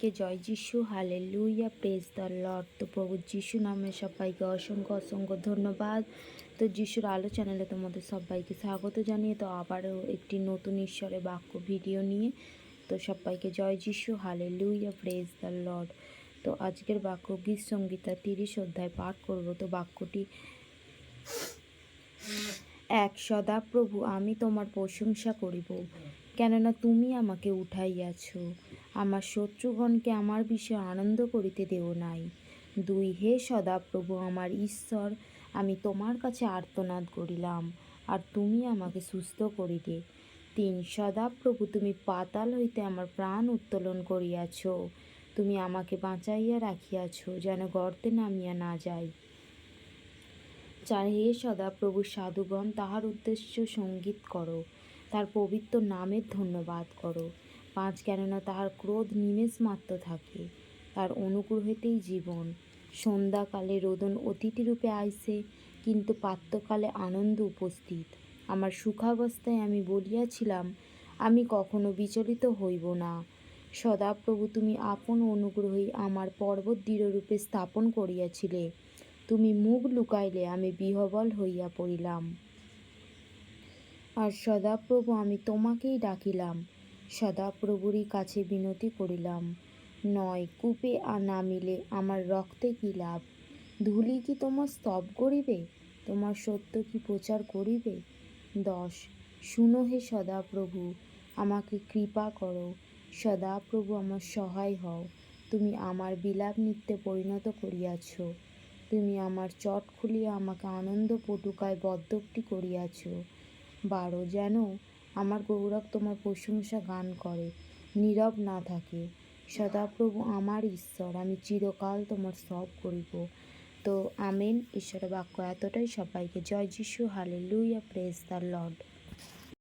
কে জয় যিশু হালে লুইয়া press the Lord তো প্রভু যিশু নামে সবাইকে অসংখ্য অসংখ্য ধন্যবাদ। তো যিশুর আলো চ্যানেলে তোমাদের সবাইকে স্বাগত জানিয়ে, তো আবারও একটি নতুন ঈশ্বরের বাক্য ভিডিও নিয়ে, তো সবাইকে জয় যিশু হালে লুইয়া প্রেস দ্য লর্ড তো আজকের বাক্য গীত সঙ্গীতা তিরিশ অধ্যায় পাঠ করব। তো বাক্যটি, এক, সদা প্রভু, আমি তোমার প্রশংসা করিব, কেননা তুমি আমাকে উঠাইয়াছ। আমার শত্রুগণকে আমার বিষয়ে আনন্দ করিতে দেও নাই। দুই হে সদাপ্রভু আমার ঈশ্বর, আমি তোমার কাছে আর্তনাদ করিলাম, আর তুমি আমাকে সুস্থ করিলে। তিন সদাপ্রভু, তুমি পাতাল হইতে আমার প্রাণ উত্তোলন করিয়াছ। তুমি আমাকে বাঁচাইয়া রাখিয়াছ, যেন গর্তে নামিয়া না যাই। চার হে সদাপ্রভু, সাধুগণ, তাহার উদ্দেশ্য সংগীত করো। তার পবিত্র নামের ধন্যবাদ করো। পাঁচ কেননা তাহার ক্রোধ নিমেষ মাত্র থাকে। তার অনুগ্রহেতেই জীবন। সন্ধ্যাকালে রোদন অতিথিরূপে আইসে, কিন্তু পাত্রকালে আনন্দ উপস্থিত। আমার সুখাবস্থায় আমি বলিয়াছিলাম, আমি কখনো বিচলিত হইব না। সদাপ্রভু, তুমি আপন অনুগ্রহই আমার পর্বত দৃঢ়রূপে স্থাপন করিয়াছিলে। তুমি মুখ লুকাইলে আমি বিহবল হইয়া পড়িলাম। আর সদাপ্রভু, আমি তোমাকেই ডাকিলাম। সদাপ্রভুরই কাছে বিনতি করিলাম। নয়, কূপে আর নামিলে আমার রক্তে কি লাভ? ধুলি কি তোমার স্তব করিবে? তোমার সত্য কি প্রচার করিবে? দশ, শুনো হে সদাপ্রভু আমাকে কৃপা করো। সদাপ্রভু আমার সহায় হও। তুমি আমার বিলাপ নৃত্যে পরিণত করিয়াছ। তুমি আমার চট খুলিয়া আমাকে আনন্দ পটুকায় বদ্ধকটি করিয়াছ। বারো, যেন আমার গৌরব তোমার প্রশংসা গান করে। নীরব না থাকে। সদাপ্রভু আমার ঈশ্বর, আমি চিরকাল তোমার সব করিব। তো আমেন, ঈশ্বরের বাক্য এতটাই সবাইকে। জয় যিশু হালে লুইয়া প্রেস দ্য লর্ড।